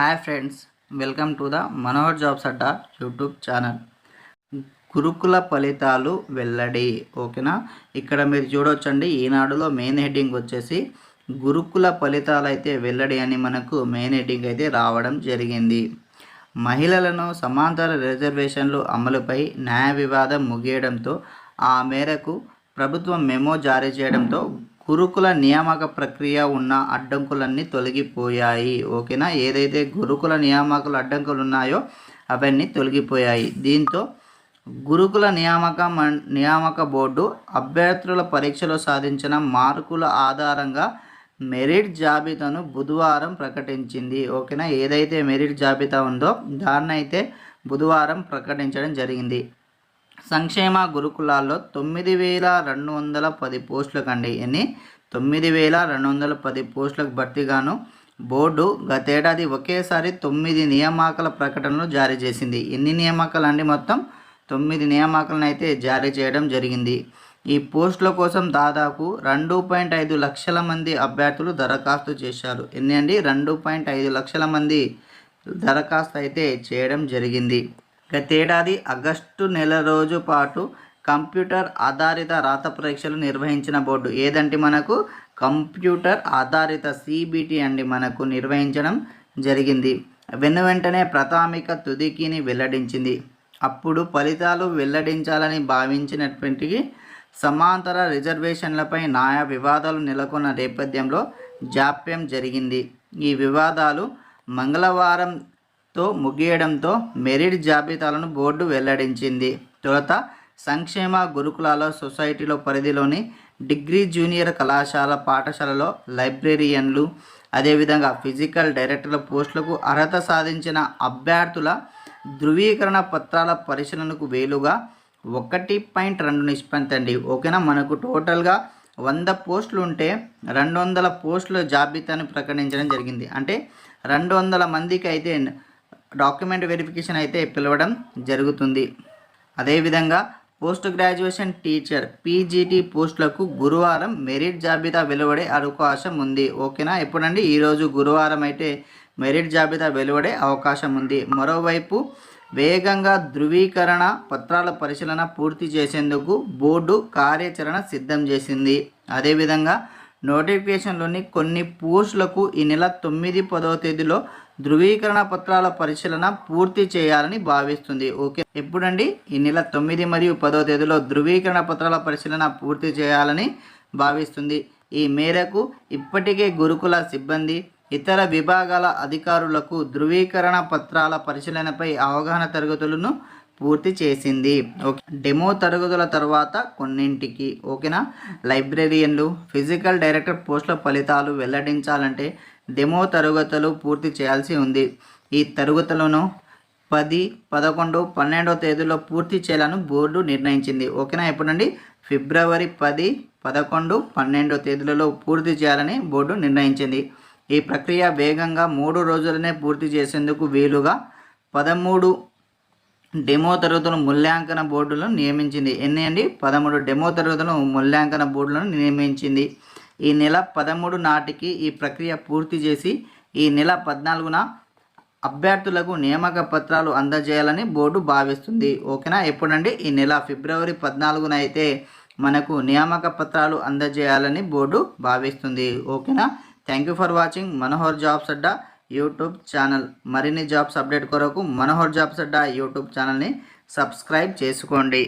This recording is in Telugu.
Hi friends welcome to the Manohar jobs Adda YouTube channel గురుకుల ఫలితాలు వెల్లడి ఓకేనా ఇక్కడ మీరు చూడొచ్చండి ఈనాడులో మెయిన్ హెడ్డింగ్ వచ్చేసి గురుకుల ఫలితాలు అయితే వెల్లడి అని మనకు మెయిన్ హెడ్డింగ్ అయితే రావడం జరిగింది. మహిళలను సమాంతర రిజర్వేషన్లు అమలుపై న్యాయ వివాదం ముగియడంతో ఆ మేరకు ప్రభుత్వం మెమో జారీ చేయడంతో గురుకుల నియామక ప్రక్రియ ఉన్న అడ్డంకులన్నీ తొలగిపోయాయి. ఓకేనా? ఏదైతే గురుకుల నియామకుల అడ్డంకులు ఉన్నాయో అవన్నీ తొలగిపోయాయి. దీంతో గురుకుల నియామక నియామక బోర్డు అభ్యర్థుల పరీక్షలో సాధించిన మార్కుల ఆధారంగా మెరిట్ జాబితాను బుధవారం ప్రకటించింది. ఓకేనా? ఏదైతే మెరిట్ జాబితా ఉందో దాన్ని అయితే బుధవారం ప్రకటించడం జరిగింది. సంక్షేమ గురుకులాల్లో తొమ్మిది వేల రెండు వందల పది పోస్టులకు అండి ఎన్ని? తొమ్మిది వేల రెండు వందల పది పోస్టులకు భర్తీగాను బోర్డు గతేడాది ఒకేసారి తొమ్మిది నియామకాల ప్రకటనలు జారీ చేసింది. ఎన్ని నియామకాలు అండి మొత్తం? తొమ్మిది నియామకాలను అయితే జారీ చేయడం జరిగింది. ఈ పోస్టుల కోసం దాదాపు రెండు పాయింట్ ఐదు లక్షల మంది అభ్యర్థులు దరఖాస్తు చేశారు. ఎన్ని అండి? రెండు పాయింట్ ఐదు లక్షల మంది దరఖాస్తు అయితే చేయడం జరిగింది. గతేడాది ఆగస్టు నెల రోజు పాటు కంప్యూటర్ ఆధారిత రాత పరీక్షలు నిర్వహించిన బోర్డు. ఏదంటే మనకు? కంప్యూటర్ ఆధారిత సిబిటి అండి మనకు నిర్వహించడం జరిగింది. వెను వెంటనే ప్రాథమిక తుదికిని వెల్లడించింది. అప్పుడు ఫలితాలు వెల్లడించాలని భావించినటువంటి సమాంతర రిజర్వేషన్లపై న్యాయ వివాదాలు నెలకొన్న నేపథ్యంలో జాప్యం జరిగింది. ఈ వివాదాలు మంగళవారం తో ముగియడంతో మెరిట్ జాబితాలను బోర్డు వెల్లడించింది. తొలుత సంక్షేమ గురుకులాల సొసైటీలో పరిధిలోని డిగ్రీ జూనియర్ కళాశాల పాఠశాలలో లైబ్రేరియన్లు అదేవిధంగా ఫిజికల్ డైరెక్టర్ల పోస్టులకు అర్హత సాధించిన అభ్యర్థుల ధృవీకరణ పత్రాల పరిశీలనకు వేలుగా ఒకటి పాయింట్ రెండు నిష్పత్తి ఓకేనా? మనకు టోటల్గా వంద పోస్టులు ఉంటే రెండు వందల పోస్టుల జాబితాను ప్రకటించడం జరిగింది. అంటే రెండు వందల మందికి అయితే డాక్యుమెంట్ వెరిఫికేషన్ అయితే పిలవడం జరుగుతుంది. అదేవిధంగా పోస్ట్ గ్రాడ్యుయేషన్ టీచర్ పీజీటీ పోస్టులకు గురువారం మెరిట్ జాబితా వెలువడే అవకాశం ఉంది. ఓకేనా? ఎప్పుడండి? ఈరోజు గురువారం అయితే మెరిట్ జాబితా వెలువడే అవకాశం ఉంది. మరోవైపు వేగంగా ధృవీకరణ పత్రాల పరిశీలన పూర్తి చేసేందుకు బోర్డు కార్యాచరణ సిద్ధం చేసింది. అదేవిధంగా నోటిఫికేషన్లోని కొన్ని పోస్టులకు ఈ నెల తొమ్మిది పదవ తేదీలో ధృవీకరణ పత్రాల పరిశీలన పూర్తి చేయాలని భావిస్తుంది. ఓకే. ఎప్పుడండి? ఈ నెల తొమ్మిది మరియు పదవ తేదీలో ధృవీకరణ పత్రాల పరిశీలన పూర్తి చేయాలని భావిస్తుంది. ఈ మేరకు ఇప్పటికే గురుకుల సిబ్బంది ఇతర విభాగాల అధికారులకు ధృవీకరణ పత్రాల పరిశీలనపై అవగాహన తరగతులను పూర్తి చేసింది. ఓకే. డెమో తరగతుల తర్వాత కొన్నింటికి ఓకేనా? లైబ్రేరియన్లు ఫిజికల్ డైరెక్టర్ పోస్టుల ఫలితాలు వెల్లడించాలంటే డెమో తరగతులు పూర్తి చేయాల్సి ఉంది. ఈ తరగతులను పది పదకొండు పన్నెండవ తేదీలో పూర్తి చేయాలని బోర్డు నిర్ణయించింది. ఓకేనా? ఎప్పుడండి? ఫిబ్రవరి పది పదకొండు పన్నెండో తేదీలలో పూర్తి చేయాలని బోర్డు నిర్ణయించింది. ఈ ప్రక్రియ వేగంగా మూడు రోజులనే పూర్తి చేసేందుకు వీలుగా పదమూడు డెమో తరగతుల మూల్యాంకన బోర్డులను నియమించింది. ఎన్ని అండి పదమూడు. డెమో తరగతుల మూల్యాంకన బోర్డులను నియమించింది. ఈ నెల పదమూడు నాటికి ఈ ప్రక్రియ పూర్తి చేసి ఈ నెల పద్నాలుగున అభ్యర్థులకు నియామక పత్రాలు అందజేయాలని బోర్డు భావిస్తుంది. ఓకేనా? ఎప్పుడండి? ఈ నెల ఫిబ్రవరి పద్నాలుగున అయితే మనకు నియామక పత్రాలు అందజేయాలని బోర్డు భావిస్తుంది. ఓకేనా? Thank you for watching. Manohar jobs Adda. YouTube channel. మరిన్ని జాబ్స్ అప్డేట్ కొరకు మనోహర్ జాబ్స్ అడ్డా యూట్యూబ్ ఛానల్ని సబ్స్క్రైబ్ చేసుకోండి.